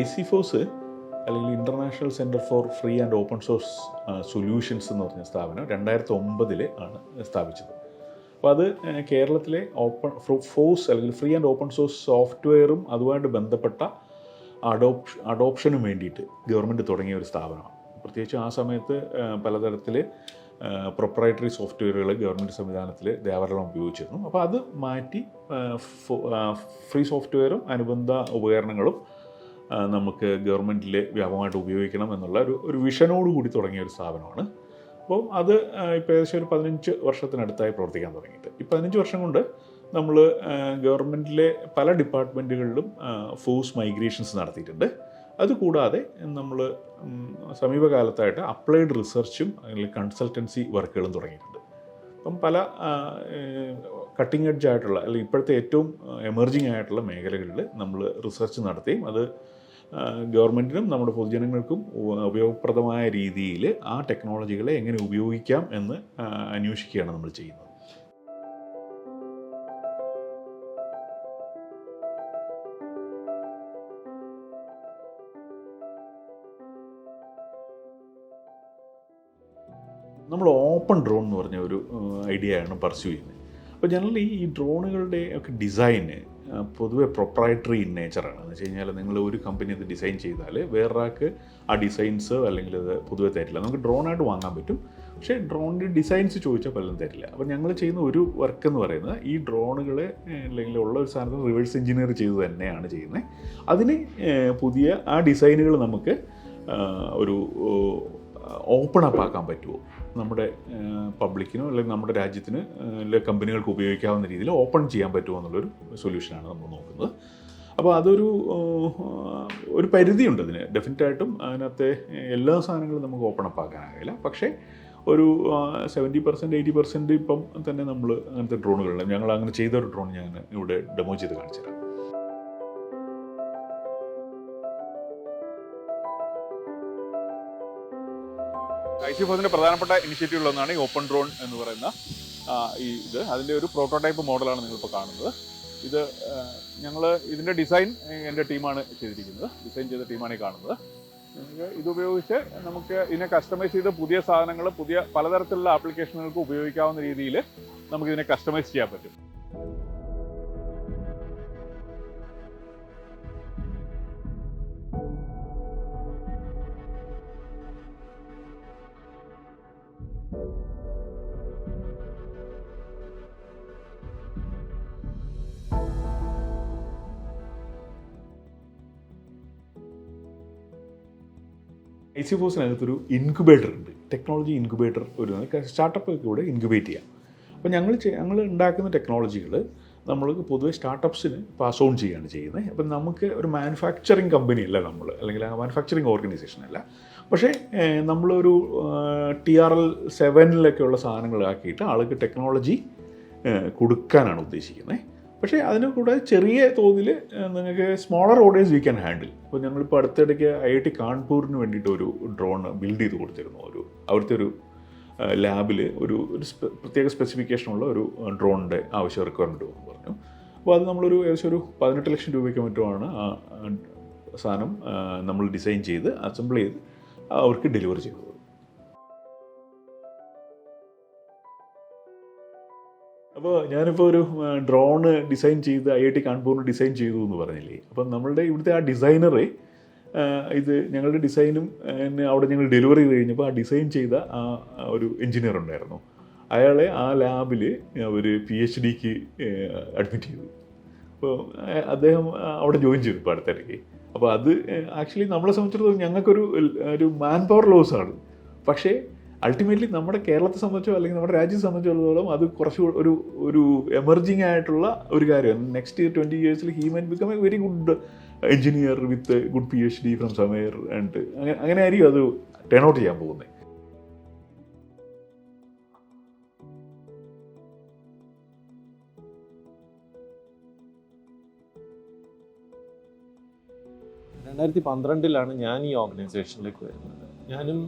I C FOSS അല്ലെങ്കിൽ international centre for free and open source solutions എന്ന് പറഞ്ഞ സ്ഥാപനം രണ്ടായിരത്തി ഒമ്പതിൽ ആണ് സ്ഥാപിച്ചത്. അപ്പോൾ അത് കേരളത്തിലെ ഓപ്പൺ ഫോഴ്സ് അല്ലെങ്കിൽ ഫ്രീ ആൻഡ് ഓപ്പൺ സോഴ്സ് സോഫ്റ്റ്വെയറും അതുമായിട്ട് ബന്ധപ്പെട്ട അഡോപ്ഷ അഡോപ്ഷനും വേണ്ടിയിട്ട് ഗവൺമെന്റ് തുടങ്ങിയ ഒരു സ്ഥാപനമാണ്. പ്രത്യേകിച്ച് ആ സമയത്ത് പലതരത്തിൽ പ്രൊപ്പറേറ്ററി സോഫ്റ്റ്വെയറുകൾ ഗവൺമെന്റ് സംവിധാനത്തിൽ ധാരാളം ഉപയോഗിച്ചിരുന്നു. അപ്പോൾ അത് മാറ്റി ഫ്രീ സോഫ്റ്റ്വെയറും അനുബന്ധ ഉപകരണങ്ങളും നമുക്ക് ഗവൺമെന്റിൽ വ്യാപകമായിട്ട് ഉപയോഗിക്കണം എന്നുള്ള ഒരു ഒരു വിഷനോട് കൂടി തുടങ്ങിയ ഒരു സ്ഥാപനമാണ്. അപ്പോൾ അത് ഇപ്പോൾ ഏകദേശം ഒരു പതിനഞ്ച് വർഷത്തിനടുത്തായി പ്രവർത്തിക്കാൻ തുടങ്ങിയിട്ട്. ഈ പതിനഞ്ച് വർഷം കൊണ്ട് നമ്മൾ ഗവൺമെന്റിലെ പല ഡിപ്പാർട്ട്മെന്റുകളിലും ഫോഴ്സ് മൈഗ്രേഷൻസ് നടത്തിയിട്ടുണ്ട്. അതുകൂടാതെ നമ്മൾ സമീപകാലത്തായിട്ട് അപ്ലൈഡ് റിസർച്ചും അല്ലെങ്കിൽ കൺസൾട്ടൻസി വർക്കുകളും തുടങ്ങിയിട്ടുണ്ട്. അപ്പം പല കട്ടിംഗ് എഡ്ജ് ആയിട്ടുള്ള അല്ലെങ്കിൽ ഇപ്പോഴത്തെ ഏറ്റവും എമർജിങ് ആയിട്ടുള്ള മേഖലകളിൽ നമ്മൾ റിസർച്ച് നടത്തുകയും അത് ഗവൺമെന്റിനും നമ്മുടെ പൊതുജനങ്ങൾക്കും ഉപയോഗപ്രദമായ രീതിയിൽ ആ ടെക്നോളജികളെ എങ്ങനെ ഉപയോഗിക്കാം എന്ന് അന്വേഷിക്കുകയാണ് നമ്മൾ ചെയ്യുന്നത്. നമ്മൾ ഓപ്പൺ ഡ്രോൺ എന്ന് പറഞ്ഞ ഒരു ഐഡിയയാണ് പർസ്യൂ ചെയ്യുന്നത്. അപ്പോൾ ജനറലി ഈ ഡ്രോണുകളുടെ ഒക്കെ ഡിസൈന് പൊതുവെ പ്രൊപ്രൈറ്ററി ഇൻ നേച്ചറാണ് എന്ന് വെച്ച് കഴിഞ്ഞാൽ നിങ്ങൾ ഒരു കമ്പനി അത് ഡിസൈൻ ചെയ്താൽ വേറൊരാൾക്ക് ആ ഡിസൈൻസ് അല്ലെങ്കിൽ അത് പൊതുവെ തരില്ല. നമുക്ക് ഡ്രോണായിട്ട് വാങ്ങാൻ പറ്റും. പക്ഷേ ഡ്രോണിന്റെ ഡിസൈൻസ് ചോദിച്ചാൽ പലതും തരില്ല. അപ്പോൾ ഞങ്ങൾ ചെയ്യുന്ന ഒരു വർക്ക് എന്ന് പറയുന്നത് ഈ ഡ്രോണുകളെ അല്ലെങ്കിൽ ഉള്ള ഒരു സാധനത്തിന് റിവേഴ്സ് എഞ്ചിനീയർ ചെയ്ത് തന്നെയാണ് ചെയ്യുന്നത് അതിന് പുതിയ ആ ഡിസൈനുകൾ നമുക്ക് ഒരു ഓപ്പൺ അപ്പ് ആക്കാൻ പറ്റുമോ നമ്മുടെ പബ്ലിക്കിനോ അല്ലെങ്കിൽ നമ്മുടെ രാജ്യത്തിന് അല്ലെങ്കിൽ കമ്പനികൾക്ക് ഉപയോഗിക്കാവുന്ന രീതിയിൽ ഓപ്പൺ ചെയ്യാൻ പറ്റുമോ എന്നുള്ളൊരു സൊല്യൂഷനാണ് നമ്മൾ നോക്കുന്നത്. അപ്പോൾ അതൊരു ഒരു പരിധിയുണ്ട് അതിന്. ഡെഫിനറ്റായിട്ടും അതിനകത്തെ എല്ലാ സാധനങ്ങളും നമുക്ക് ഓപ്പൺ അപ്പ് ആക്കാനാകില്ല. പക്ഷേ ഒരു സെവന്റി പെർസെന്റ് എയ്റ്റി പെർസെന്റ് ഇപ്പം തന്നെ നമ്മൾ അങ്ങനത്തെ ഡ്രോണുകളിൽ ഞങ്ങൾ അങ്ങനെ ചെയ്ത ഒരു ഡ്രോൺ ഞാൻ ഇവിടെ ഡെമോ ചെയ്ത് കാണിച്ചു തരാം ഐ പ്രധാനപ്പെട്ട ഇനിഷ്യേറ്റീവുകളൊന്നാണ് ഈ ഓപ്പൺ ഡ്രോൺ എന്ന് പറയുന്ന ഈ ഇത്. അതിന്റെ ഒരു പ്രോട്ടോടൈപ്പ് മോഡലാണ് നിങ്ങളിപ്പോൾ കാണുന്നത്. ഇത് ഞങ്ങൾ ഇതിന്റെ ഡിസൈൻ എന്റെ ടീമാണ് ചെയ്തിരിക്കുന്നത്. ഡിസൈൻ ചെയ്ത ടീമാണ് ഈ കാണുന്നത്. ഇതുപയോഗിച്ച് നമുക്ക് ഇതിനെ കസ്റ്റമൈസ് ചെയ്ത് പുതിയ സാധനങ്ങൾ പുതിയ പലതരത്തിലുള്ള ആപ്ലിക്കേഷനുകൾക്ക് ഉപയോഗിക്കാവുന്ന രീതിയിൽ നമുക്ക് ഇതിനെ കസ്റ്റമൈസ് ചെയ്യാൻ പറ്റും. ഐ സി ഫോഴ്സിനകത്തൊരു ഇൻക്യുബേറ്റർ ഉണ്ട്. ടെക്നോളജി ഇൻക്യുബേറ്റർ ഒരു സ്റ്റാർട്ടപ്പ് കൂടെ ഇൻക്യുബേറ്റ് ചെയ്യാം. അപ്പോൾ ഞങ്ങൾ ഞങ്ങൾ ഉണ്ടാക്കുന്ന ടെക്നോളജികൾ നമ്മൾ പൊതുവേ സ്റ്റാർട്ടപ്സിന് പാസ് ഓൺ ചെയ്യുകയാണ് ചെയ്യുന്നത്. അപ്പം നമുക്ക് ഒരു മാനുഫാക്ചറിങ് കമ്പനി അല്ല നമ്മൾ അല്ലെങ്കിൽ മാനുഫാക്ചറിങ് ഓർഗനൈസേഷൻ അല്ല. പക്ഷേ നമ്മളൊരു ടി ആർ എൽ സെവനിലൊക്കെയുള്ള സാധനങ്ങളാക്കിയിട്ട് ആൾക്ക് ടെക്നോളജി കൊടുക്കാനാണ് ഉദ്ദേശിക്കുന്നത്. പക്ഷേ അതിന് കൂടെ ചെറിയ തോതിൽ നിങ്ങൾക്ക് smaller orders we can handle അപ്പോൾ ഞങ്ങളിപ്പോൾ അടുത്തിടയ്ക്ക് ഐ ഐ ടി കാൺപൂരിന് വേണ്ടിയിട്ട് ഒരു ഡ്രോൺ ബിൽഡ് ചെയ്ത് കൊടുത്തിരുന്നു. ഒരു അവിടുത്തെ ഒരു ലാബിൽ ഒരു ഒരു പ്രത്യേക സ്പെസിഫിക്കേഷനുള്ള ഒരു ഡ്രോണിന്റെ ആവശ്യം റിക്വയർമെന്റ് എന്ന് പറഞ്ഞു. അപ്പോൾ അത് നമ്മളൊരു ഏകദേശം ഒരു പതിനെട്ട് ലക്ഷം രൂപയ്ക്ക് മറ്റുമാണ് ആ സാധനം നമ്മൾ ഡിസൈൻ ചെയ്ത് അസംബിൾ ചെയ്ത് അവർക്ക് ഡെലിവറി ചെയ്തത്. അപ്പോൾ ഞാനിപ്പോൾ ഒരു ഡ്രോണ് ഡിസൈൻ ചെയ്ത് ഐ ഐ ടി കാൺപൂരിന് ഡിസൈൻ ചെയ്തു എന്ന് പറഞ്ഞില്ലേ? അപ്പം നമ്മളുടെ ഇവിടുത്തെ ആ ഡിസൈനറെ ഇത് ഞങ്ങളുടെ ഡിസൈനും അവിടെ ഞങ്ങൾ ഡെലിവറി ചെയ്ത് കഴിഞ്ഞപ്പോൾ ആ ഡിസൈൻ ചെയ്ത ആ ആ ഒരു എഞ്ചിനീയർ ഉണ്ടായിരുന്നു. അയാളെ ആ ലാബിൽ ഒരു പി എച്ച് ഡിക്ക് അഡ്മിറ്റ് ചെയ്തു. അപ്പോൾ അദ്ദേഹം അവിടെ ജോയിൻ ചെയ്തു ഇപ്പോൾ അടുത്തിടയ്ക്ക്. അപ്പോൾ അത് ആക്ച്വലി നമ്മളെ സംബന്ധിച്ചിടത്തോളം ഞങ്ങൾക്കൊരു ഒരു മാൻ പവർ ലോസ് ആണ്. പക്ഷേ അൾട്ടിമേറ്റ്ലി നമ്മുടെ കേരളത്തെ സംബന്ധിച്ചോ അല്ലെങ്കിൽ നമ്മുടെ രാജ്യത്തെ സംബന്ധിച്ചിടത്തോളം അത് കുറച്ച് ഒരു ഒരു എമർജിങ് ആയിട്ടുള്ള ഒരു കാര്യമാണ്. Next year twenty ഇയേഴ്സിൽ he may become a very good engineer with good P H D from സമയർ and അങ്ങനെ അങ്ങനെ ആയിരിക്കും അത് ടേൺ ഔട്ട് ചെയ്യാൻ പോകുന്നത് രണ്ടായിരത്തി പന്ത്രണ്ടിലാണ് ഞാൻ ഈ ഓർഗനൈസേഷനിലേക്ക് വരുന്നത്. ഞാനും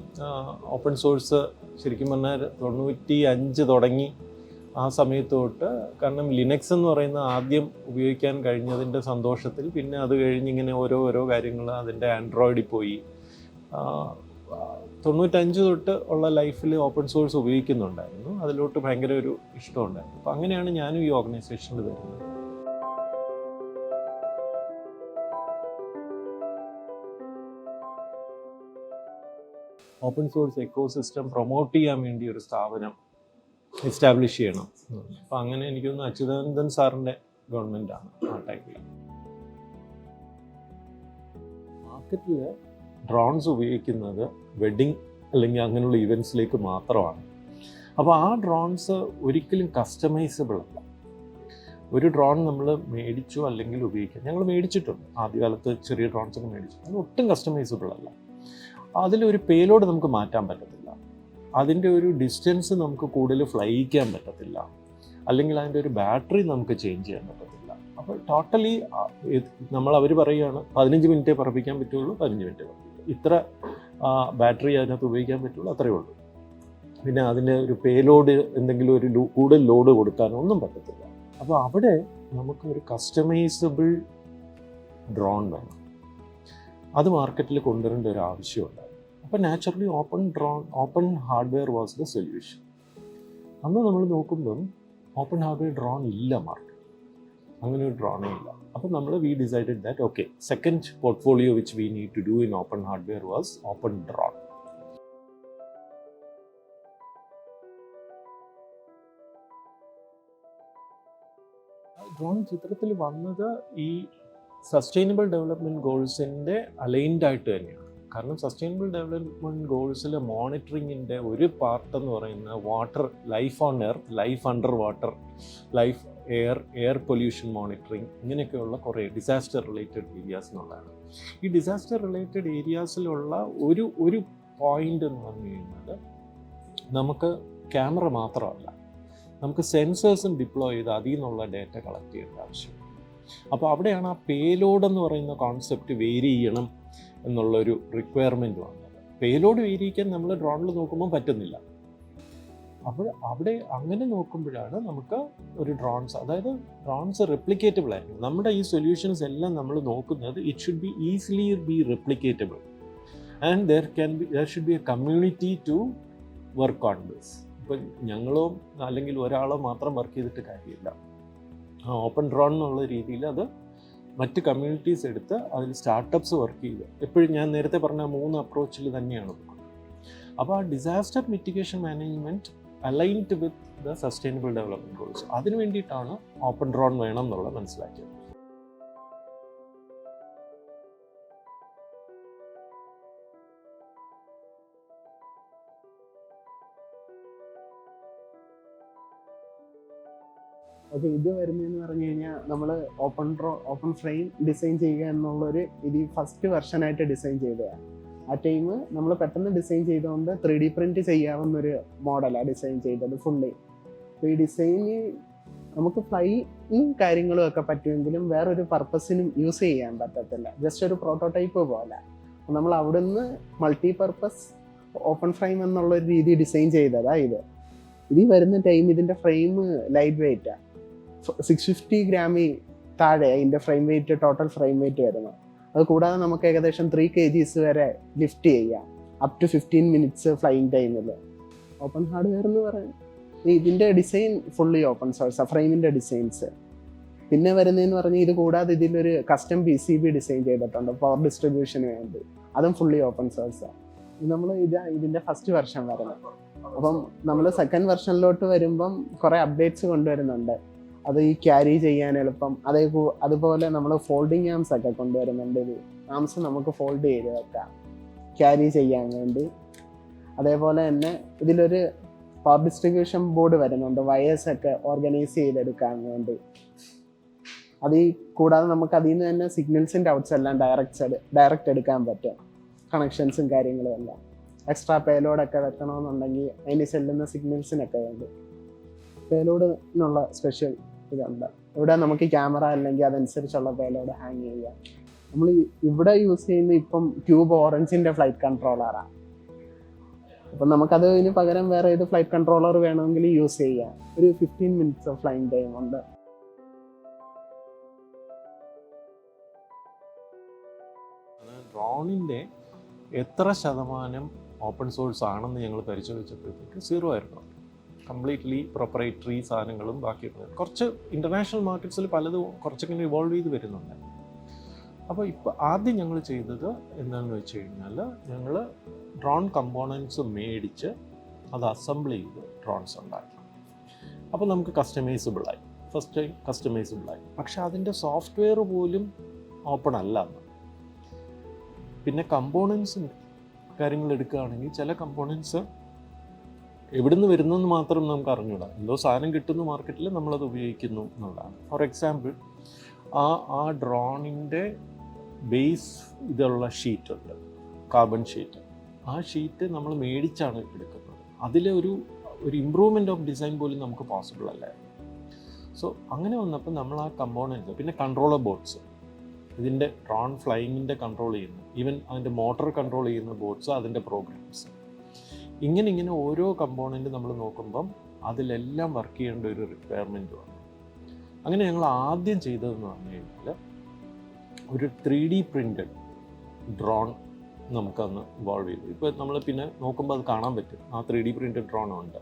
ഓപ്പൺ സോഴ്സ് ശരിക്കും പറഞ്ഞാൽ തൊണ്ണൂറ്റി അഞ്ച് തുടങ്ങി ആ സമയത്ത് തൊട്ട് കാരണം ലിനക്സ് എന്ന് പറയുന്ന ആദ്യം ഉപയോഗിക്കാൻ കഴിഞ്ഞതിന്റെ സന്തോഷത്തിൽ പിന്നെ അത് കഴിഞ്ഞിങ്ങനെ ഓരോ ഓരോ കാര്യങ്ങൾ അതിന്റെ ആൻഡ്രോയിഡിൽ പോയി. തൊണ്ണൂറ്റഞ്ച് തൊട്ട് ഉള്ള ലൈഫിൽ ഓപ്പൺ സോഴ്സ് ഉപയോഗിക്കുന്നുണ്ടായിരുന്നു. അതിലോട്ട് ഭയങ്കര ഒരു ഇഷ്ടമുണ്ടായിരുന്നു. അപ്പോൾ അങ്ങനെയാണ് ഞാനും ഈ ഓർഗനൈസേഷനിൽ വരുന്നത്. Open source ecosystem promote ചെയ്യാൻ വേണ്ടി ഒരു സ്ഥാപനം എസ്റ്റാബ്ലിഷ് ചെയ്യണം. അപ്പം അങ്ങനെ എനിക്ക് എനിക്കൊന്ന് അച്യുതാനന്ദൻ സാറിന്റെ ഗവൺമെന്റാണ് ആ ടൈമിൽ മാർക്കറ്റിൽ ഡ്രോൺസ് ഉപയോഗിക്കുന്നത് വെഡിങ് അല്ലെങ്കിൽ അങ്ങനെയുള്ള ഇവന്റ്സിലേക്ക് മാത്രമാണ്. അപ്പോൾ ആ ഡ്രോൺസ് ഒരിക്കലും കസ്റ്റമൈസബിൾ അല്ല. ഒരു ഡ്രോൺ നമ്മൾ മേടിച്ചു അല്ലെങ്കിൽ ഉപയോഗിക്കാം. ഞങ്ങൾ മേടിച്ചിട്ടുണ്ട്. ആദ്യകാലത്ത് ചെറിയ ഡ്രോൺസ് ഒക്കെ മേടിച്ചു അത് ഒട്ടും കസ്റ്റമൈസബിൾ അല്ല. അതിലൊരു പേലോഡ് നമുക്ക് മാറ്റാൻ പറ്റത്തില്ല. അതിന്റെ ഒരു ഡിസ്റ്റൻസ് നമുക്ക് കൂടുതൽ ഫ്ലൈ ചെയ്യാൻ പറ്റത്തില്ല. അല്ലെങ്കിൽ അതിന്റെ ഒരു ബാറ്ററി നമുക്ക് ചേഞ്ച് ചെയ്യാൻ പറ്റത്തില്ല. അപ്പോൾ ടോട്ടലി നമ്മൾ അവർ പറയുകയാണ് പതിനഞ്ച് മിനിറ്റേ പറപ്പിക്കാൻ പറ്റുള്ളൂ പതിനഞ്ച് മിനിറ്റ് പറപ്പിക്കും. ഇത്ര ബാറ്ററി അതിനകത്ത് ഉപയോഗിക്കാൻ പറ്റുള്ളൂ അത്രയേ ഉള്ളൂ. പിന്നെ അതിന് ഒരു പേലോഡ് എന്തെങ്കിലും ഒരു കൂടുതൽ ലോഡ് കൊടുക്കാനൊന്നും പറ്റത്തില്ല. അപ്പോൾ അവിടെ നമുക്ക് ഒരു കസ്റ്റമൈസബിൾ ഡ്രോൺ വേണം. അത് മാർക്കറ്റിൽ കൊണ്ടുവരേണ്ട ഒരു ആവശ്യമുണ്ട്. അപ്പോൾ naturally open drone open hardware was the solution അന്ന് നമ്മൾ നോക്കുമ്പം ഓപ്പൺ ഹാർഡ്വെയർ ഡ്രോൺ ഇല്ല മാർക്കറ്റ് അങ്ങനെ ഒരു ഡ്രോണേ ഇല്ല. അപ്പം നമ്മൾ we decided that okay second portfolio which we need to do in open hardware was open drone drone ചിത്രത്തിൽ വന്നത് ഈ സസ്റ്റൈനബിൾ ഡെവലപ്മെന്റ് ഗോൾസിന്റെ അലൈൻഡ് ആയിട്ട് തന്നെയാണ്. കാരണം സസ്റ്റൈനബിൾ ഡെവലപ്മെന്റ് ഗോൾസിൽ മോണിറ്ററിങ്ങിന്റെ ഒരു പാർട്ട് എന്ന് പറയുന്ന water life on air life under water life air air pollution monitoring ഇങ്ങനെയൊക്കെയുള്ള കുറേ ഡിസാസ്റ്റർ റിലേറ്റഡ് ഏരിയാസ് എന്നുള്ളതാണ്. ഈ ഡിസാസ്റ്റർ റിലേറ്റഡ് ഏരിയാസിലുള്ള ഒരു ഒരു പോയിന്റ് എന്ന് പറഞ്ഞു കഴിഞ്ഞാൽ നമുക്ക് ക്യാമറ മാത്രമല്ല നമുക്ക് സെൻസേഴ്സും ഡിപ്ലോയ് ചെയ്ത് അതിൽ നിന്നുള്ള ഡേറ്റ കളക്ട് ചെയ്യേണ്ട ആവശ്യമുണ്ട് അപ്പോൾ അവിടെയാണ് ആ പേലോഡ് എന്ന് പറയുന്ന കോൺസെപ്റ്റ് വേരി ചെയ്യണം എന്നുള്ളൊരു റിക്വയർമെന്റ് വന്നത്. പേലോഡ് വേരി ചെയ്യാൻ നമ്മൾ ഡ്രോണിൽ നോക്കുമ്പോൾ പറ്റുന്നില്ല. അപ്പോൾ അവിടെ അങ്ങനെ നോക്കുമ്പോഴാണ് നമുക്ക് ഒരു ഡ്രോൺസ് അതായത് ഡ്രോൺസ് റെപ്ലിക്കേറ്റബിൾ ആയിരിക്കും നമ്മുടെ ഈ സൊല്യൂഷൻസ് എല്ലാം നമ്മൾ നോക്കുന്നത് it should be easily be replicatable and there can be there should be a community to work on this ഇപ്പം ഞങ്ങളോ അല്ലെങ്കിൽ ഒരാളോ മാത്രം വർക്ക് ചെയ്തിട്ട് കാര്യമില്ല. ഓപ്പൺ ഡ്രോൺ എന്നുള്ള രീതിയിൽ അത് മറ്റ് കമ്മ്യൂണിറ്റീസ് എടുത്ത് അതിൽ സ്റ്റാർട്ടപ്സ് വർക്ക് ചെയ്ത്. എപ്പോഴും ഞാൻ നേരത്തെ പറഞ്ഞ മൂന്ന് അപ്രോച്ചിൽ തന്നെയാണ് അപ്പോൾ ആ disaster mitigation management aligned with the sustainable development goals അതിന് വേണ്ടിയിട്ടാണ് ഓപ്പൺ ഡ്രോൺ വേണം എന്നുള്ളത് മനസ്സിലാക്കിയത്. ഓക്കെ ഇത് വരുന്നതെന്ന് പറഞ്ഞു കഴിഞ്ഞാൽ നമ്മൾ open drone open frame design ചെയ്യുക എന്നുള്ളൊരു ഇത് ഫസ്റ്റ് വെർഷനായിട്ട് ഡിസൈൻ ചെയ്തതാണ്. ആ ടൈം നമ്മൾ പെട്ടെന്ന് ഡിസൈൻ ചെയ്തുകൊണ്ട് ത്രീ ഡി പ്രിന്റ് ചെയ്യാവുന്നൊരു മോഡലാണ് ഡിസൈൻ ചെയ്തത് ഫുള്ളി അപ്പോൾ ഈ ഡിസൈന് നമുക്ക് ഫ്ലൈയും കാര്യങ്ങളും ഒക്കെ പറ്റുമെങ്കിലും വേറൊരു പർപ്പസിനും യൂസ് ചെയ്യാൻ പറ്റത്തില്ല. ജസ്റ്റ് ഒരു പ്രോട്ടോടൈപ്പ് പോലെ. നമ്മൾ അവിടുന്ന് മൾട്ടി പർപ്പസ് ഓപ്പൺ ഫ്രെയിം എന്നുള്ള രീതി ഡിസൈൻ ചെയ്തതാ ഇത്. ഇത് വരുന്ന ടൈം ഇതിന്റെ ഫ്രെയിം ലൈറ്റ് വെയിറ്റാണ് സിക്സ് ഫിഫ്റ്റി ഗ്രാമിൽ താഴെ അതിന്റെ frame weight total frame weight വരുന്നത് അത് കൂടാതെ നമുക്ക് ഏകദേശം ത്രീ കെ ജീസ് വരെ ലിഫ്റ്റ് ചെയ്യാം. Up to fifteen minutes flying ടൈമിൽ ഓപ്പൺ ഹാർഡ്വെയർ എന്ന് പറയുന്നത്? ഇതിന്റെ ഡിസൈൻ ഫുള്ളി ഓപ്പൺ സോഴ്സ് ഫ്രെയിമിന്റെ ഡിസൈൻസ് പിന്നെ വരുന്നതെന്ന് പറഞ്ഞാൽ ഇത് കൂടാതെ ഇതിലൊരു custom P C B design ചെയ്തിട്ടുണ്ട് പവർ ഡിസ്ട്രിബ്യൂഷന് വേണ്ടി. അതും ഫുള്ളി ഓപ്പൺ സോഴ്സാണ് നമ്മൾ ഇത് ഇതിന്റെ ഫസ്റ്റ് വെർഷൻ വരുന്നത്. അപ്പം നമ്മൾ സെക്കൻഡ് വെർഷനിലോട്ട് വരുമ്പം കുറേ അപ്ഡേറ്റ്സ് കൊണ്ടുവരുന്നുണ്ട്. അത് ഈ ക്യാരി ചെയ്യാൻ എളുപ്പം. അതേ അതുപോലെ നമ്മൾ ഫോൾഡിങ് ആംസ് ഒക്കെ കൊണ്ടുവരുന്നുണ്ട്. ഇത് ആംസ് നമുക്ക് ഫോൾഡ് ചെയ്ത് വെക്കാം. ക്യാരി ചെയ്യാൻ വേണ്ടി. അതേപോലെ തന്നെ ഇതിലൊരു പവർ ഡിസ്ട്രിബ്യൂഷൻ ബോർഡ് വരുന്നുണ്ട്. വയേഴ്സ് ഒക്കെ ഓർഗനൈസ് ചെയ്തെടുക്കാൻ വേണ്ടി. അത് ഈ കൂടാതെ നമുക്ക് അതിൽ നിന്ന് തന്നെ സിഗ്നൽസിന്റെ ഔട്ട്സ് എല്ലാം ഡയറക്റ്റ് ഡയറക്റ്റ് എടുക്കാൻ പറ്റും. കണക്ഷൻസും കാര്യങ്ങളും എല്ലാം. എക്സ്ട്രാ പേലോഡൊക്കെ വെക്കണമെന്നുണ്ടെങ്കിൽ അതിന് ചെല്ലുന്ന സിഗ്നൽസിനൊക്കെ വേണ്ടി. പേലോഡിനുള്ള സ്പെഷ്യൽ ഇതുണ്ട്. ഇവിടെ നമുക്ക് ക്യാമറ അല്ലെങ്കിൽ അതനുസരിച്ചുള്ള പേലോഡ് ഹാങ് ചെയ്യാം. നമ്മൾ ഇവിടെ യൂസ് ചെയ്യുന്ന ഇപ്പം ട്യൂബ് ഓറഞ്ചിന്റെ ഫ്ലൈറ്റ് കൺട്രോളറാണ് അപ്പം നമുക്കത് ഇതിന് പകരം വേറെ ഏത് ഫ്ലൈറ്റ് കൺട്രോളർ വേണമെങ്കിൽ യൂസ് ചെയ്യാം. ഒരു fifteen minutes of flying time ഉണ്ട്. ഡ്രോണിന്റെ എത്ര ശതമാനം ഓപ്പൺ സോഴ്സ് ആണെന്ന് ഞങ്ങൾ പരിശോധിച്ചപ്പോഴത്തേക്ക് സീറോ ആയിരുന്നു. കംപ്ലീറ്റ്ലി പ്രൊപ്പറേറ്ററി സാധനങ്ങളും ബാക്കിയൊക്കെ കുറച്ച് ഇന്റർനാഷണൽ മാർക്കറ്റ്സിൽ പലതും കുറച്ചൊക്കെ ഇവോൾവ് ചെയ്ത് വരുന്നുണ്ട്. അപ്പോൾ ഇപ്പോൾ ആദ്യം ഞങ്ങൾ ചെയ്തത് എന്താണെന്ന് വെച്ച് കഴിഞ്ഞാൽ ഞങ്ങൾ ഡ്രോൺ കമ്പോണൻസ് മേടിച്ച് അത് അസംബിൾ ചെയ്ത് ഡ്രോൺസ് ഉണ്ടാക്കി. അപ്പോൾ നമുക്ക് കസ്റ്റമൈസബിളായി ഫസ്റ്റ് ടൈം കസ്റ്റമൈസബിളായി പക്ഷേ അതിന്റെ സോഫ്റ്റ്വെയർ പോലും ഓപ്പൺ അല്ല പിന്നെ കമ്പോണൻസ് കാര്യങ്ങൾ എടുക്കുകയാണെങ്കിൽ ചില കമ്പോണൻസ് എവിടുന്ന് വരുന്നെന്ന് മാത്രം നമുക്ക് അറിഞ്ഞൂടാ. എന്തോ സാധനം കിട്ടുന്ന മാർക്കറ്റിൽ നമ്മളത് ഉപയോഗിക്കുന്നു എന്നുള്ളതാണ്. ഫോർ എക്സാമ്പിൾ ആ ആ ഡ്രോണിന്റെ ബേസ് ഇതുള്ള ഷീറ്റ് ഉണ്ട്. കാർബൺ ഷീറ്റ് ആ ഷീറ്റ് നമ്മൾ മേടിച്ചാണ് എടുക്കുന്നത്. അതിലെ ഒരു ഒരു ഇമ്പ്രൂവ്മെന്റ് ഓഫ് ഡിസൈൻ പോലും നമുക്ക് പോസിബിൾ അല്ലായിരുന്നു സോ അങ്ങനെ വന്നപ്പോൾ നമ്മൾ ആ കമ്പോണൻസ് പിന്നെ കൺട്രോളർ ബോർഡ്സ് ഇതിന്റെ ഡ്രോൺ ഫ്ലൈയിങ്ങിന്റെ കൺട്രോൾ ചെയ്യുന്നു. ഈവൻ അതിന്റെ മോട്ടോർ കൺട്രോൾ ചെയ്യുന്ന ബോർഡ്സ് അതിന്റെ പ്രോഗ്രാംസ് ഇങ്ങനെ ഇങ്ങനെ ഓരോ കമ്പോണന്റ് നമ്മൾ നോക്കുമ്പം അതിലെല്ലാം വർക്ക് ചെയ്യേണ്ട ഒരു റിക്വയർമെന്റ് വന്നു. അങ്ങനെ ഞങ്ങൾ ആദ്യം ചെയ്തതെന്ന് പറഞ്ഞു കഴിഞ്ഞാൽ ഒരു ത്രീ ഡി പ്രിന്റഡ് ഡ്രോൺ നമുക്കന്ന് ഇൻവോൾവ് ചെയ്തു. ഇപ്പോൾ നമ്മൾ പിന്നെ നോക്കുമ്പോൾ അത് കാണാൻ പറ്റും. ആ ത്രീ ഡി പ്രിന്റഡ് ഡ്രോൺ ഉണ്ട്.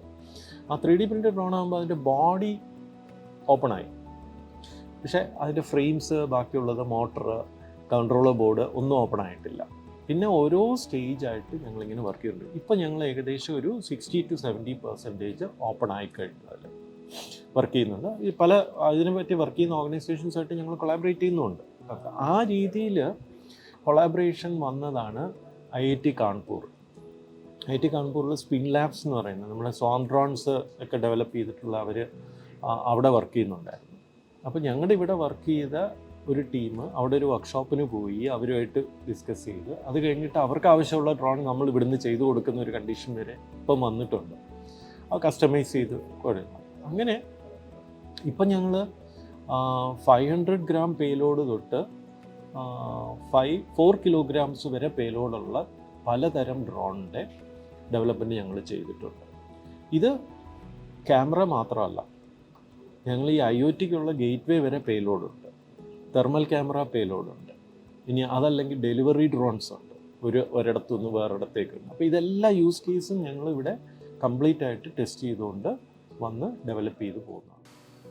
ആ ത്രീ ഡി പ്രിന്റഡ് ഡ്രോൺ ആകുമ്പോൾ അതിന്റെ ബോഡി ഓപ്പണായി പക്ഷേ അതിന്റെ ഫ്രെയിംസ് ബാക്കിയുള്ളത് മോട്ടർ കൺട്രോളർ ബോർഡ് ഒന്നും ഓപ്പൺ ആയിട്ടില്ല. പിന്നെ ഓരോ സ്റ്റേജായിട്ട് ഞങ്ങളിങ്ങനെ വർക്ക് ചെയ്യുന്നുണ്ട് ഇപ്പം ഞങ്ങൾ ഏകദേശം ഒരു sixty to seventy percentage open ആയി കഴിഞ്ഞാൽ വർക്ക് ചെയ്യുന്നുണ്ട്. ഈ പല അതിനെ പറ്റി വർക്ക് ചെയ്യുന്ന ഓർഗനൈസേഷൻസായിട്ട് ഞങ്ങൾ കൊളാബറേറ്റ് ചെയ്യുന്നുണ്ട്. ആ രീതിയിൽ കൊളാബറേഷൻ വന്നതാണ് I I T Kanpur I I T കാൺപൂരിൽ സ്പിൻ ലാബ്സ് എന്ന് പറയുന്നത്. നമ്മുടെ സോൺഡ്രോൺസ് ഒക്കെ ഡെവലപ്പ് ചെയ്തിട്ടുള്ള അവർ അവിടെ വർക്ക് ചെയ്യുന്നുണ്ടായിരുന്നു. അപ്പോൾ ഞങ്ങളുടെ ഇവിടെ വർക്ക് ചെയ്ത ഒരു ടീം അവിടെ ഒരു വർക്ക്ഷോപ്പിന് പോയി അവരുമായിട്ട് ഡിസ്കസ് ചെയ്ത് അത് കഴിഞ്ഞിട്ട് അവർക്ക് ആവശ്യമുള്ള ഡ്രോൺ നമ്മൾ ഇവിടുന്ന് ചെയ്തു കൊടുക്കുന്ന ഒരു കണ്ടീഷൻ വരെ ഇപ്പം വന്നിട്ടുണ്ട്. അത് കസ്റ്റമൈസ് ചെയ്ത് കൊടുക്കും അങ്ങനെ ഇപ്പം ഞങ്ങൾ ഫൈവ് ഹൺഡ്രഡ് ഗ്രാം പേലോഡ് തൊട്ട് ഫൈവ് ഫോർ കിലോഗ്രാംസ് വരെ പേലോഡുള്ള പലതരം ഡ്രോണിന്റെ ഡെവലപ്മെന്റ് ഞങ്ങൾ ചെയ്തിട്ടുണ്ട്. ഇത് ക്യാമറ മാത്രമല്ല ഞങ്ങൾ ഈ ഐ ഒ ടിക്കുള്ള ഗേറ്റ് വേ വരെ പേലോഡുണ്ട് തെർമൽ ക്യാമറ പേലോഡുണ്ട് ഇനി അതല്ലെങ്കിൽ ഡെലിവറി ഡ്രോൺസ് ഉണ്ട്. ഒരു ഒരിടത്തു നിന്ന് വേറൊരിടത്തേക്ക് അപ്പോൾ ഇതെല്ലാ യൂസ് കേസും ഞങ്ങളിവിടെ കംപ്ലീറ്റ് ആയിട്ട് ടെസ്റ്റ് ചെയ്തുകൊണ്ട് വന്ന് ഡെവലപ്പ് ചെയ്ത് പോകുന്നതാണ്.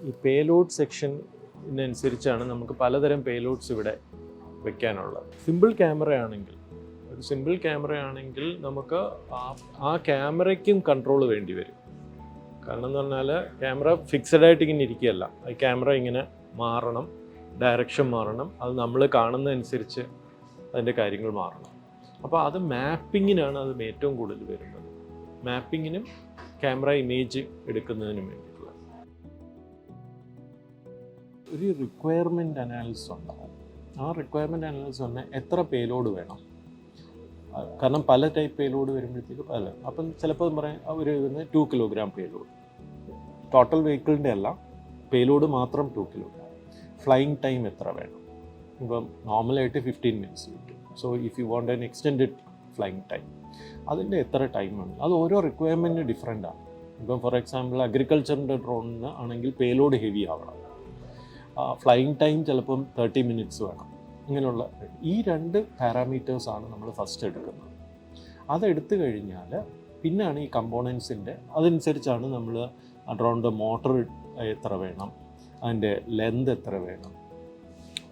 ഈ പേലോഡ് സെക്ഷനുസരിച്ചാണ് നമുക്ക് പലതരം പേലോഡ്സ് ഇവിടെ വെക്കാനുള്ളത്. സിമ്പിൾ ക്യാമറ ആണെങ്കിൽ ഒരു സിമ്പിൾ ക്യാമറ ആണെങ്കിൽ നമുക്ക് ആ- ക്യാമറയ്ക്കും കൺട്രോൾ വേണ്ടി വരും. കാരണം എന്ന് പറഞ്ഞാൽ ക്യാമറ ഫിക്സഡ് ആയിട്ട് ഇങ്ങനെ ഇരിക്കുകയല്ല. ഈ ക്യാമറ ഇങ്ങനെ മാറണം. ഡയറക്ഷൻ മാറണം. അത് നമ്മൾ കാണുന്നതനുസരിച്ച് അതിന്റെ കാര്യങ്ങൾ മാറണം. അപ്പോൾ അത് മാപ്പിങ്ങിനാണ് അത് ഏറ്റവും കൂടുതൽ വരുന്നത്. മാപ്പിങ്ങിനും ക്യാമറ ഇമേജ് എടുക്കുന്നതിനും വേണ്ടിയിട്ടുള്ള. ഒരു റിക്വയർമെന്റ് അനാലിസിസ് ഉണ്ടാവും. ആ റിക്വയർമെന്റ് അനാലിസിസ് പറഞ്ഞാൽ എത്ര പേലോഡ് വേണം? കാരണം പല ടൈപ്പ് പേലോഡ് വരുമ്പോഴത്തേക്ക് പല. അപ്പം ചിലപ്പോൾ പറയാം എഴുതുന്നത് ടു കിലോഗ്രാം പേലോഡ് ടോട്ടൽ വെഹിക്കിളിന്റെ അല്ല പേലോഡ് മാത്രം ടു കിലോഗ്രാം ഫ്ലൈയിങ് ടൈം എത്ര വേണം? ഇപ്പം നോർമലായിട്ട് ഫിഫ്റ്റീൻ മിനിറ്റ്സ് കിട്ടും. So if you want an extend flying time അതിന്റെ എത്ര ടൈമാണ് അത് ഓരോ റിക്വയർമെന്റ് ഡിഫറെന്റ് ആണ്. ഇപ്പം ഫോർ എക്സാമ്പിൾ അഗ്രികൾച്ചറിന്റെ ഡ്രോണിന് ആണെങ്കിൽ പേലോഡ് ഹെവി ആവണം. ഫ്ലൈയിങ് ടൈം ചിലപ്പം തേർട്ടി മിനിറ്റ്സ് വേണം. ഇങ്ങനെയുള്ള ഈ രണ്ട് പാരാമീറ്റേഴ്സാണ് നമ്മൾ ഫസ്റ്റ് എടുക്കുന്നത്. അതെടുത്തു കഴിഞ്ഞാൽ പിന്നാണ് ഈ കമ്പോണൻസിന്റെ അതനുസരിച്ചാണ് നമ്മൾ ഡ്രോണിന്റെ മോട്ടർ എത്ര വേണം അതിന്റെ ലെന്ത് എത്ര വേണം?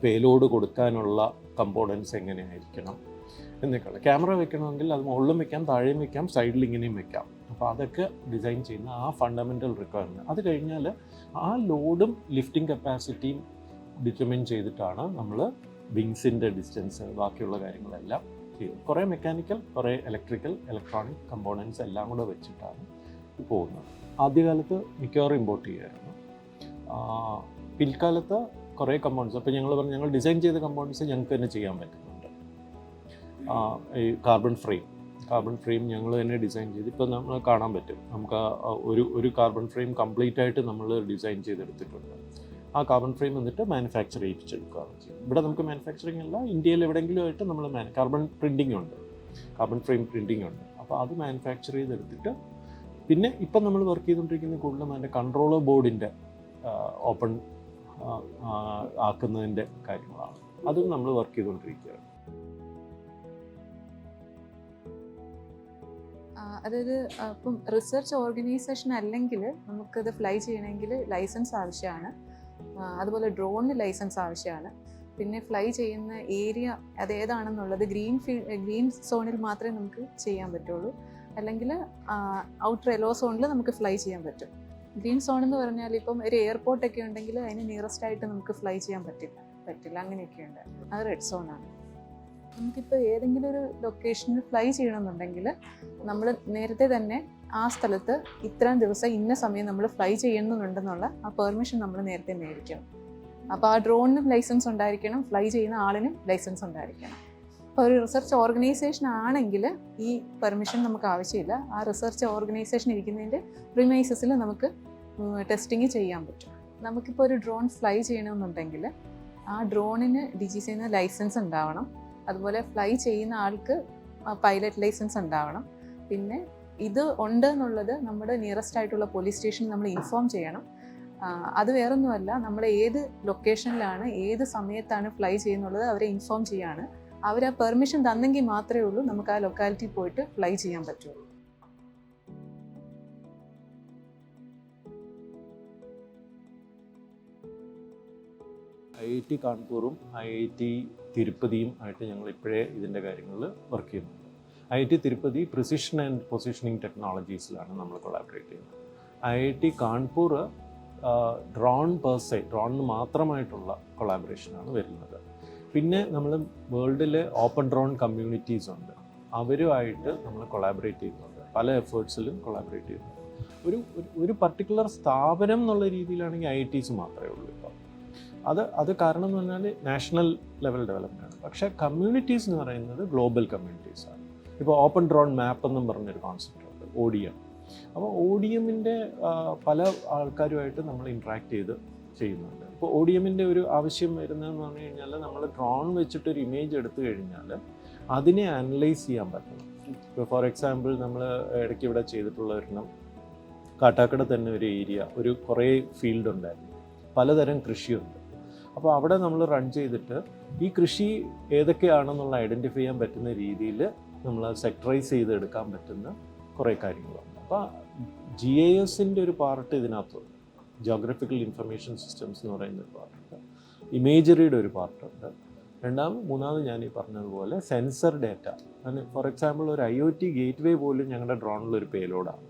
പേലോഡ് കൊടുക്കാനുള്ള കമ്പോണൻസ് എങ്ങനെയായിരിക്കണം? എന്നൊക്കെയുള്ള. ക്യാമറ വെക്കണമെങ്കിൽ അത് മുകളിലും വെക്കാം താഴെയും വെക്കാം സൈഡിൽ ഇങ്ങനെയും വെക്കാം. അപ്പോൾ അതൊക്കെ ഡിസൈൻ ചെയ്യുന്ന ആ ഫണ്ടമെന്റൽ റിക്വയർമെന്റ് അത് കഴിഞ്ഞാൽ ആ ലോഡും ലിഫ്റ്റിംഗ് കപ്പാസിറ്റിയും ഡിറ്റർമിൻ ചെയ്തിട്ടാണ് നമ്മൾ വിങ്സിന്റെ ഡിസ്റ്റൻസ് ബാക്കിയുള്ള കാര്യങ്ങളെല്ലാം ചെയ്യും കുറേ മെക്കാനിക്കൽ കുറേ ഇലക്ട്രിക്കൽ ഇലക്ട്രോണിക് കമ്പോണൻസ് എല്ലാം കൂടെ വെച്ചിട്ടാണ് പോകുന്നത്. ആദ്യകാലത്ത് മിക്കവാറും ഇമ്പോർട്ട് ചെയ്യുമായിരുന്നു. പിൽക്കാലത്ത് കുറേ കമ്പൗണ്ട്സ് അപ്പോൾ ഞങ്ങൾ പറഞ്ഞു ഞങ്ങൾ ഡിസൈൻ ചെയ്ത കമ്പൗണ്ട്സ് ഞങ്ങൾക്ക് തന്നെ ചെയ്യാൻ പറ്റുന്നുണ്ട്. ഈ കാർബൺ ഫ്രെയിം കാർബൺ ഫ്രെയിം ഞങ്ങൾ തന്നെ ഡിസൈൻ ചെയ്ത് ഇപ്പോൾ നമ്മൾ കാണാൻ പറ്റും. നമുക്ക് ഒരു ഒരു കാർബൺ ഫ്രെയിം കംപ്ലീറ്റ് ആയിട്ട് നമ്മൾ ഡിസൈൻ ചെയ്തെടുത്തിട്ടുണ്ട്. ആ കാർബൺ ഫ്രെയിം വന്നിട്ട് മാനുഫാക്ചർ ചെയ്യിപ്പിച്ചെടുക്കുകയാണ് ചെയ്യുന്നത്. ഇവിടെ നമുക്ക് മാനുഫാക്ചറിങ് അല്ല ഇന്ത്യയിൽ എവിടെയെങ്കിലും ആയിട്ട് നമ്മൾ കാർബൺ പ്രിന്റിംഗ് ഉണ്ട്. കാർബൺ ഫ്രെയിം പ്രിന്റിംഗ് ഉണ്ട്. അപ്പോൾ അത് മാനുഫാക്ചർ ചെയ്തെടുത്തിട്ട് പിന്നെ ഇപ്പം നമ്മൾ വർക്ക് ചെയ്തുകൊണ്ടിരിക്കുന്ന കൂടുതലും അതിന്റെ കൺട്രോളർ ബോർഡിന്റെ ഓപ്പൺ ആക്കുന്നതിന്റെ കാര്യങ്ങളാണ്. അതും നമ്മൾ വർക്ക് ചെയ്തുകൊണ്ടിരിക്കുകയാണ്. അതായത് ഇപ്പം റിസർച്ച് ഓർഗനൈസേഷൻ അല്ലെങ്കിൽ നമുക്കത് ഫ്ലൈ ചെയ്യണമെങ്കിൽ ലൈസൻസ് ആവശ്യമാണ്. അതുപോലെ ഡ്രോണിന് ലൈസൻസ് ആവശ്യമാണ്. പിന്നെ ഫ്ലൈ ചെയ്യുന്ന ഏരിയ അത് ഏതാണെന്നുള്ളത് ഗ്രീൻ ഫീൽഡ് ഗ്രീൻ സോണിൽ മാത്രമേ നമുക്ക് ചെയ്യാൻ പറ്റുള്ളൂ. അല്ലെങ്കിൽ ഔട്ടർ എലോ സോണിൽ നമുക്ക് ഫ്ലൈ ചെയ്യാൻ പറ്റും. ഗ്രീൻ സോൺ എന്ന് പറഞ്ഞാൽ ഇപ്പം ഒരു എയർപോർട്ട് ഒക്കെ ഉണ്ടെങ്കിൽ അതിന് നിയറസ്റ്റ് ആയിട്ട് നമുക്ക് ഫ്ലൈ ചെയ്യാൻ പറ്റില്ല. പറ്റില്ല. അങ്ങനെയൊക്കെയുണ്ട് അത് റെഡ് സോണാണ് നമുക്കിപ്പോൾ ഏതെങ്കിലും ഒരു ലൊക്കേഷനിൽ ഫ്ലൈ ചെയ്യണമെന്നുണ്ടെങ്കിൽ നമ്മൾ നേരത്തെ തന്നെ ആ സ്ഥലത്ത് ഇത്രയും ദിവസം ഇന്ന സമയം നമ്മൾ ഫ്ലൈ ചെയ്യുന്നുണ്ടെന്നുള്ള ആ പെർമിഷൻ നമ്മൾ നേരത്തെ മേടിക്കണം. അപ്പോൾ ആ ഡ്രോണിനും ലൈസൻസ് ഉണ്ടായിരിക്കണം. ഫ്ലൈ ചെയ്യുന്ന ആളിനും ലൈസൻസ് ഉണ്ടായിരിക്കണം. അപ്പോൾ ഒരു റിസർച്ച് ഓർഗനൈസേഷൻ ആണെങ്കിൽ ഈ പെർമിഷൻ നമുക്ക് ആവശ്യമില്ല. ആ റിസർച്ച് ഓർഗനൈസേഷൻ ഇരിക്കുന്നതിന്റെ പ്രിമൈസസിൽ നമുക്ക് ടെസ്റ്റിങ് ചെയ്യാൻ പറ്റും. നമുക്കിപ്പോൾ ഒരു ഡ്രോൺ ഫ്ലൈ ചെയ്യണമെന്നുണ്ടെങ്കിൽ ആ ഡ്രോണിന് ഡി ജി സിന്ന് ലൈസൻസ് ഉണ്ടാവണം. അതുപോലെ ഫ്ലൈ ചെയ്യുന്ന ആൾക്ക് പൈലറ്റ് ലൈസൻസ് ഉണ്ടാവണം. പിന്നെ ഇത് ഉണ്ട് എന്നുള്ളത് നമ്മുടെ നിയറസ്റ്റ് ആയിട്ടുള്ള പോലീസ് സ്റ്റേഷനിൽ നമ്മൾ ഇൻഫോം ചെയ്യണം. അത് വേറൊന്നുമല്ല നമ്മൾ ഏത് ലൊക്കേഷനിലാണ് ഏത് സമയത്താണ് ഫ്ലൈ ചെയ്യുന്നുള്ളത് അവരെ ഇൻഫോം ചെയ്യാണ്. അവർ ആ പെർമിഷൻ തന്നെങ്കിൽ മാത്രമേ ഉള്ളൂ നമുക്ക് ആ ലൊക്കാലിറ്റി പോയിട്ട് ഫ്ലൈ ചെയ്യാൻ പറ്റുള്ളൂ. ഐ ഐ ടി കാൺപൂറും ഐ ഐ ടി തിരുപ്പതിയും ആയിട്ട് ഞങ്ങൾ ഇപ്പോഴേ ഇതിന്റെ കാര്യങ്ങളിൽ വർക്ക് ചെയ്യുന്നുണ്ട്. I I T Tirupati precision and positioning ടെക്നോളജീസിലാണ് നമ്മൾ കൊളാബറേറ്റ് ചെയ്യുന്നത്. I I T Kanpur drone per se ഡ്രോണിന് മാത്രമായിട്ടുള്ള കൊളാബറേഷനാണ് വരുന്നത്. പിന്നെ നമ്മൾ വേൾഡിലെ ഓപ്പൺ ഡ്രോൺ കമ്മ്യൂണിറ്റീസ് ഉണ്ട്. അവരുമായിട്ട് നമ്മൾ കൊളാബറേറ്റ് ചെയ്യുന്നുണ്ട്. പല എഫേർട്സിലും കൊളാബറേറ്റ് ചെയ്യുന്നുണ്ട്. ഒരു ഒരു- പർട്ടിക്കുലർ സ്ഥാപനം എന്നുള്ള രീതിയിലാണെങ്കിൽ ഐ ടീസ് മാത്രമേ ഉള്ളൂ ഇപ്പോൾ. അത് അത് കാരണം എന്ന് പറഞ്ഞാൽ നാഷണൽ ലെവൽ ഡെവലപ്മെന്റാണ് പക്ഷേ കമ്മ്യൂണിറ്റീസ് എന്ന് പറയുന്നത് ഗ്ലോബൽ കമ്മ്യൂണിറ്റീസാണ് ഇപ്പോൾ ഓപ്പൺ ഡ്രോൺ മാപ്പ് എന്നും പറഞ്ഞൊരു കോൺസെപ്റ്റ് ഉണ്ട് ഒ ഡി എം അപ്പോൾ ഒ ഡി എമ്മിന്റെ പല ആൾക്കാരുമായിട്ട് നമ്മൾ ഇൻട്രാക്ട് ചെയ്ത് ചെയ്യുന്നുണ്ട്. ഇപ്പോൾ ഒ ഡി എമ്മിന്റെ ഒരു ആവശ്യം വരുന്നതെന്ന് പറഞ്ഞു കഴിഞ്ഞാൽ നമ്മൾ ഡ്രോൺ വെച്ചിട്ട് ഒരു ഇമേജ് എടുത്തു കഴിഞ്ഞാൽ അതിനെ അനലൈസ് ചെയ്യാൻ പറ്റണം. ഇപ്പോൾ ഫോർ എക്സാമ്പിൾ നമ്മൾ ഇടയ്ക്ക് ഇവിടെ ചെയ്തിട്ടുള്ള ഒരെണ്ണം കാട്ടാക്കട തന്നെ ഒരു ഏരിയ ഒരു കുറേ ഫീൽഡ് ഉണ്ടായിരുന്നു. പലതരം കൃഷിയുണ്ട്. അപ്പോൾ അവിടെ നമ്മൾ റൺ ചെയ്തിട്ട് ഈ കൃഷി ഏതൊക്കെയാണെന്നുള്ള ഐഡന്റിഫൈ ചെയ്യാൻ പറ്റുന്ന രീതിയിൽ നമ്മൾ സെക്ടറൈസ് ചെയ്ത് എടുക്കാൻ പറ്റുന്ന കുറേ കാര്യങ്ങളുണ്ട്. അപ്പോൾ ജി എ എസിന്റെ ഒരു പാർട്ട് ഇതിനകത്തുണ്ട് ജോഗ്രഫിക്കൽ ഇൻഫർമേഷൻ സിസ്റ്റംസ് എന്ന് പറയുന്ന ഒരു പാർട്ടുണ്ട് ഇമേജറിയുടെ ഒരു പാർട്ടുണ്ട് രണ്ടാമത് മൂന്നാമത് ഞാൻ ഈ പറഞ്ഞതുപോലെ സെൻസർ ഡേറ്റ ഫോർ എക്സാമ്പിൾ ഒരു I O T gateway പോലും ഞങ്ങളുടെ ഡ്രോണിലൊരു പേലോഡാണ്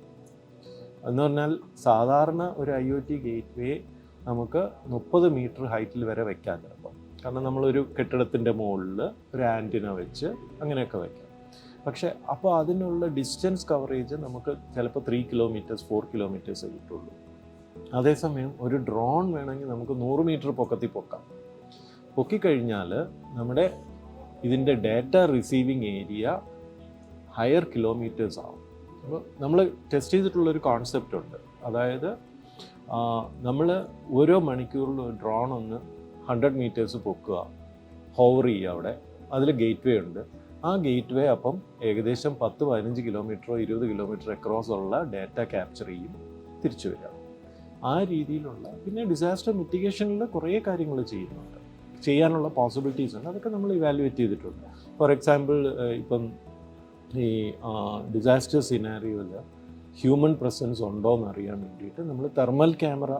എന്ന് പറഞ്ഞാൽ സാധാരണ ഒരു I O T gateway നമുക്ക് മുപ്പത് മീറ്റർ ഹൈറ്റിൽ വരെ വെക്കാൻ ചിലപ്പോൾ കാരണം നമ്മളൊരു കെട്ടിടത്തിന്റെ മുകളിൽ ഒരു ആന്റിന വെച്ച് അങ്ങനെയൊക്കെ വെക്കാം. പക്ഷേ അപ്പോൾ അതിനുള്ള ഡിസ്റ്റൻസ് കവറേജ് നമുക്ക് ചിലപ്പോൾ ത്രീ കിലോമീറ്റേഴ്സ് ഫോർ കിലോമീറ്റേഴ്സ് കിട്ടുള്ളൂ. അതേസമയം ഒരു ഡ്രോൺ വേണമെങ്കിൽ നമുക്ക് നൂറ് മീറ്റർ പൊക്കത്തിൽ പൊക്കാം. പൊക്കിക്കഴിഞ്ഞാൽ നമ്മുടെ ഇതിന്റെ data receiving area higher kilometres ആവും. അപ്പോൾ നമ്മൾ ടെസ്റ്റ് ചെയ്തിട്ടുള്ളൊരു കോൺസെപ്റ്റ് ഉണ്ട്. അതായത് നമ്മൾ ഓരോ മണിക്കൂറിലും ഡ്രോൺ ഒന്ന് ഹൺഡ്രഡ് മീറ്റേഴ്സ് പൊക്കുക. ഹോവർ ചെയ്യുക അവിടെ. അതിൽ ഗേറ്റ് വേ ഉണ്ട്. ആ ഗേറ്റ് വേ അപ്പം ഏകദേശം പത്ത് പതിനഞ്ച് കിലോമീറ്ററോ ഇരുപത് കിലോമീറ്റർ അക്രോസ് ഉള്ള ഡാറ്റ ക്യാപ്ചർ ചെയ്യും. തിരിച്ചു വരിക. ആ രീതിയിലുള്ള പിന്നെ ഡിസാസ്റ്റർ മിറ്റിഗേഷനിൽ കുറേ കാര്യങ്ങൾ ചെയ്യുന്നുണ്ട്. ചെയ്യാനുള്ള പോസിബിലിറ്റീസ് ഉണ്ട്. അതൊക്കെ നമ്മൾ ഇവാലുവേറ്റ് ചെയ്തിട്ടുണ്ട്. ഫോർ എക്സാമ്പിൾ ഇപ്പം ഈ ഡിസാസ്റ്റർ സിനാരിയോയിൽ ഹ്യൂമൻ പ്രസൻസ് ഉണ്ടോ എന്ന് അറിയാൻ വേണ്ടിയിട്ട് നമ്മൾ തെർമൽ ക്യാമറ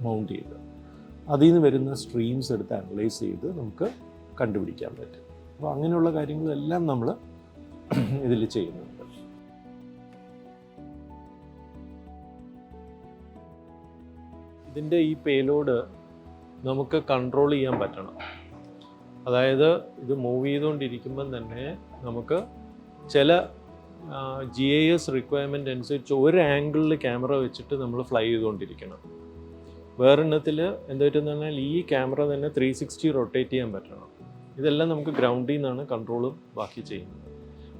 മൗണ്ട് ചെയ്ത് അതിൽ നിന്ന് വരുന്ന സ്ട്രീംസ് എടുത്ത് അനലൈസ് ചെയ്ത് നമുക്ക് കണ്ടുപിടിക്കാൻ പറ്റും. അപ്പോൾ അങ്ങനെയുള്ള കാര്യങ്ങളെല്ലാം നമ്മൾ ഇതിൽ ചെയ്യുന്നുണ്ട്. ഇതിന്റെ ഈ പേലോഡ് നമുക്ക് കൺട്രോൾ ചെയ്യാൻ പറ്റണം. അതായത് ഇത് മൂവ് ചെയ്തുകൊണ്ടിരിക്കുമ്പം തന്നെ നമുക്ക് ചില ജി ഐ എസ് റിക്വയർമെന്റ് അനുസരിച്ച് ഒരു ആംഗിളിൽ ക്യാമറ വെച്ചിട്ട് നമ്മൾ ഫ്ലൈ ചെയ്തുകൊണ്ടിരിക്കണം. വേറെണ്ണത്തിൽ എന്താ പറ്റുന്ന പറഞ്ഞാൽ ഈ ക്യാമറ തന്നെ ത്രീ സിക്സ്റ്റി റൊട്ടേറ്റ് ചെയ്യാൻ പറ്റണം. ഇതെല്ലാം നമുക്ക് ഗ്രൗണ്ടിൽ നിന്നാണ് കൺട്രോളും ബാക്കി ചെയ്യുന്നത്.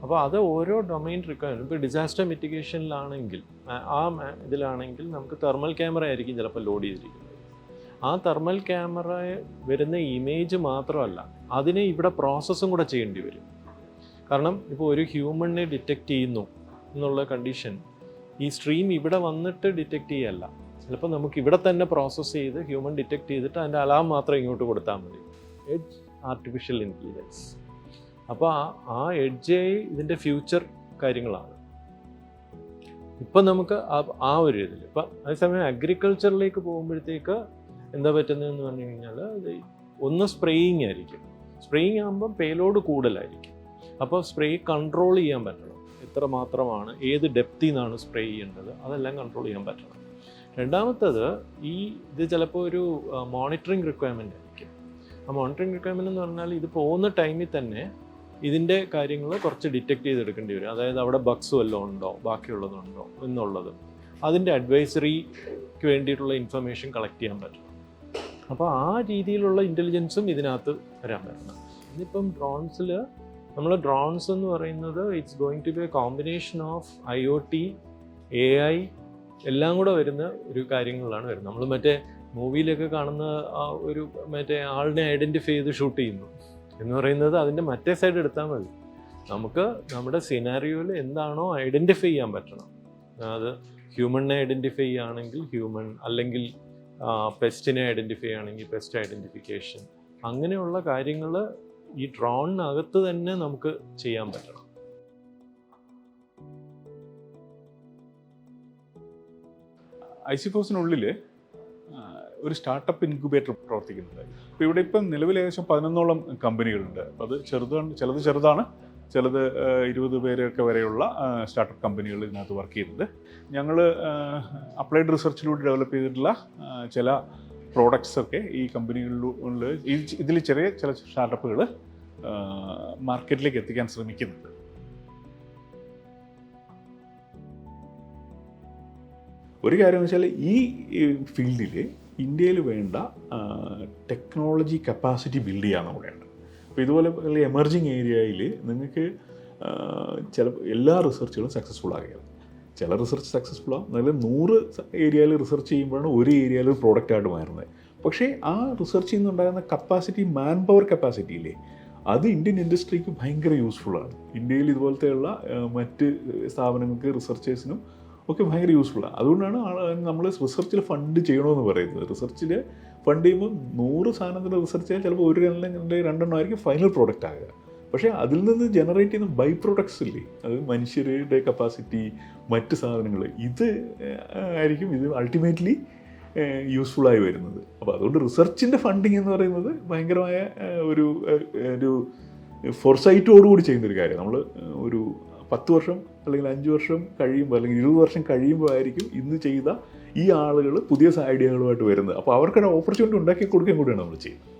അപ്പോൾ അത് ഓരോ ഡൊമൈൻ റിക്വയർമെന്റ് ഇപ്പോൾ ഡിസാസ്റ്റർ മിറ്റിഗേഷനിലാണെങ്കിൽ ആ- ഇതിലാണെങ്കിൽ നമുക്ക് തെർമൽ ക്യാമറ ആയിരിക്കും ചിലപ്പോൾ ലോഡ് ചെയ്തിരിക്കുന്നത്. ആ തെർമൽ ക്യാമറ വരുന്ന ഇമേജ് മാത്രമല്ല അതിനെ ഇവിടെ പ്രോസസ്സും കൂടെ ചെയ്യേണ്ടി വരും. കാരണം ഇപ്പോൾ ഒരു ഹ്യൂമണിനെ ഡിറ്റക്റ്റ് ചെയ്യുന്നു എന്നുള്ള കണ്ടീഷൻ ഈ സ്ട്രീം ഇവിടെ വന്നിട്ട് ഡിറ്റക്റ്റ് ചെയ്യല്ല. ചിലപ്പോൾ നമുക്ക് ഇവിടെ തന്നെ പ്രോസസ്സ് ചെയ്ത് ഹ്യൂമൻ ഡിറ്റക്റ്റ് ചെയ്തിട്ട് അതിന്റെ അലാം മാത്രം ഇങ്ങോട്ട് കൊടുത്താൽ മതി. Edge artificial intelligence. അപ്പോൾ ആ എഡ്ജ് ഇതിന്റെ ഫ്യൂച്ചർ കാര്യങ്ങളാണ്. ഇപ്പം നമുക്ക് ആ- ആ ഒരു ഇതിൽ ഇപ്പം അതേസമയം അഗ്രികൾച്ചറിലേക്ക് പോകുമ്പോഴത്തേക്ക് എന്താ പറ്റുന്നതെന്ന് പറഞ്ഞു കഴിഞ്ഞാൽ ഒന്ന് സ്പ്രേയിങ് ആയിരിക്കും. സ്പ്രേയിങ് ആകുമ്പം പേലോഡ് കൂടുതലായിരിക്കും. അപ്പോൾ സ്പ്രേ കൺട്രോൾ ചെയ്യാൻ പറ്റണം. എത്ര മാത്രമാണ് ഏത് ഡെപ്തിൽ നിന്നാണ് സ്പ്രേ ചെയ്യേണ്ടത്. അതെല്ലാം കൺട്രോൾ ചെയ്യാൻ പറ്റണം. രണ്ടാമത്തത് ഈ ഇത് ചിലപ്പോൾ ഒരു മോണിറ്ററിങ് റിക്വയർമെന്റ് ആയിരിക്കും. ആ മോണിറ്ററിങ് റിക്വയർമെന്റ് എന്ന് പറഞ്ഞാൽ ഇത് പോകുന്ന ടൈമിൽ തന്നെ ഇതിന്റെ കാര്യങ്ങൾ കുറച്ച് ഡിറ്റക്ട് ചെയ്തെടുക്കേണ്ടി വരും. അതായത് അവിടെ ബഗ്സ് വല്ലതും ഉണ്ടോ ബാക്കിയുള്ളതുണ്ടോ എന്നുള്ളത്. അതിന്റെ അഡ്വൈസറിക്ക് വേണ്ടിയിട്ടുള്ള ഇൻഫർമേഷൻ കളക്ട് ചെയ്യാൻ പറ്റും. അപ്പോൾ ആ രീതിയിലുള്ള ഇന്റലിജൻസും ഇതിനകത്ത് വരാൻ പറ്റണം. ഇന്നിപ്പം ഡ്രോൺസിൽ നമ്മൾ ഡ്രോൺസ് എന്ന് പറയുന്നത് it's going to be a combination of I O T A I എല്ലാം കൂടെ വരുന്ന ഒരു കാര്യങ്ങളാണ് വരുന്നത്. നമ്മൾ മറ്റേ മൂവിയിലൊക്കെ കാണുന്ന ആ ഒരു മറ്റേ ആളിനെ ഐഡന്റിഫൈ ചെയ്ത് ഷൂട്ട് ചെയ്യുന്നു. എന്ന് പറയുന്നത് അതിന്റെ മറ്റേ സൈഡ് എടുത്താൽ മതി. നമുക്ക് നമ്മുടെ സിനാരിയോയിൽ എന്താണോ ഐഡന്റിഫൈ ചെയ്യാൻ പറ്റണം. അത് ഹ്യൂമണിനെ ഐഡന്റിഫൈ ചെയ്യുകയാണെങ്കിൽ ഹ്യൂമൺ അല്ലെങ്കിൽ പെസ്റ്റിനെ ഐഡന്റിഫൈ ചെയ്യുകയാണെങ്കിൽ പെസ്റ്റ് ഐഡന്റിഫിക്കേഷൻ അങ്ങനെയുള്ള കാര്യങ്ങൾ ഈ ഡ്രോണിനകത്ത് തന്നെ നമുക്ക് ചെയ്യാൻ പറ്റണം. ഐ സി ഫോസിനുള്ളിൽ ഒരു സ്റ്റാർട്ടപ്പ് ഇൻക്യുബേറ്റർ പ്രവർത്തിക്കുന്നുണ്ട്. അപ്പോൾ ഇവിടെ ഇപ്പം നിലവിൽ ഏകദേശം പതിനൊന്നോളം കമ്പനികളുണ്ട്. അപ്പോൾ അത് ചെറുതാണ് ചിലത് ചെറുതാണ് ചിലത് ഇരുപത് പേരൊക്കെ വരെയുള്ള സ്റ്റാർട്ടപ്പ് കമ്പനികൾ ഇതിനകത്ത് വർക്ക് ചെയ്യുന്നത് ഞങ്ങൾ അപ്ലൈഡ് റിസർച്ചിലൂടെ ഡെവലപ്പ് ചെയ്തിട്ടുള്ള ചില പ്രോഡക്ട്സ് ഒക്കെ ഈ കമ്പനികളിൽ ഇതിൽ ചെറിയ ചില സ്റ്റാർട്ടപ്പുകൾ മാർക്കറ്റിലേക്ക് എത്തിക്കാൻ ശ്രമിക്കുന്നുണ്ട്. ഒരു കാര്യം വെച്ചാൽ ഈ ഫീൽഡിൽ ഇന്ത്യയിൽ വേണ്ട ടെക്നോളജി കപ്പാസിറ്റി ബിൽഡ് ചെയ്യാൻ കൂടെയുണ്ട് അപ്പോൾ ഇതുപോലെ എമർജിങ് ഏരിയയിൽ നിങ്ങൾക്ക് ചില എല്ലാ റിസർച്ചുകളും സക്സസ്ഫുൾ ആകുകയാണ് ചില റിസർച്ച് സക്സസ്ഫുൾ ആവും. നല്ല നൂറ് ഏരിയയിൽ റിസർച്ച് ചെയ്യുമ്പോഴാണ് ഒരു ഏരിയയിൽ ഒരു പ്രോഡക്റ്റ് ആയിട്ട് മാറുന്നത്. പക്ഷേ ആ റിസർച്ച് ചെയ്യുന്നുണ്ടായിരുന്ന കപ്പാസിറ്റി മാൻ പവർ കപ്പാസിറ്റി ഇല്ലേ? അത് ഇന്ത്യൻ ഇൻഡസ്ട്രിക്ക് ഭയങ്കര യൂസ്ഫുള്ളാണ് ഇന്ത്യയിൽ ഇതുപോലത്തെയുള്ള മറ്റ് സ്ഥാപനങ്ങൾക്ക് റിസർച്ചേഴ്സിനും ഒക്കെ ഭയങ്കര യൂസ്ഫുള്ളാണ് അതുകൊണ്ടാണ് നമ്മൾ റിസർച്ചിൽ ഫണ്ട് ചെയ്യണമെന്ന് പറയുന്നത്. റിസർച്ചിൽ ഫണ്ട് ചെയ്യുമ്പോൾ നൂറ് സാധനത്തിന്റെ റിസർച്ച് ചെയ്യാൻ ചിലപ്പോൾ ഒരു രണ്ട് രണ്ടെണ്ണം ആയിരിക്കും ഫൈനൽ പ്രോഡക്റ്റ് ആകുക. പക്ഷേ അതിൽ നിന്ന് ജനറേറ്റ് ചെയ്യുന്ന ബൈ പ്രൊഡക്ട്സ് ഇല്ലേ? അത് മനുഷ്യരുടെ കപ്പാസിറ്റി മറ്റ് സാധനങ്ങൾ ഇത് ആയിരിക്കും ഇത് അൾട്ടിമേറ്റ്ലി യൂസ്ഫുള്ളായി വരുന്നത്. അപ്പോൾ അതുകൊണ്ട് റിസർച്ചിന്റെ ഫണ്ടിങ് എന്ന് പറയുന്നത് ഭയങ്കരമായ ഒരു ഒരു ഫോർസൈറ്റോടുകൂടി ചെയ്യുന്നൊരു കാര്യം. നമ്മൾ ഒരു പത്ത് വർഷം അല്ലെങ്കിൽ അഞ്ച് വർഷം കഴിയുമ്പോൾ അല്ലെങ്കിൽ ഇരുപത് വർഷം കഴിയുമ്പോൾ ആയിരിക്കും ഇന്ന് ചെയ്ത ഈ ആളുകൾ പുതിയ ഐഡിയകളുമായിട്ട് വരുന്നത്. അപ്പോൾ അവർക്കൊരു ഓപ്പർച്യൂണിറ്റി ഉണ്ടാക്കി കൊടുക്കുകയും കൂടിയാണ് നമ്മൾ ചെയ്യുന്നത്.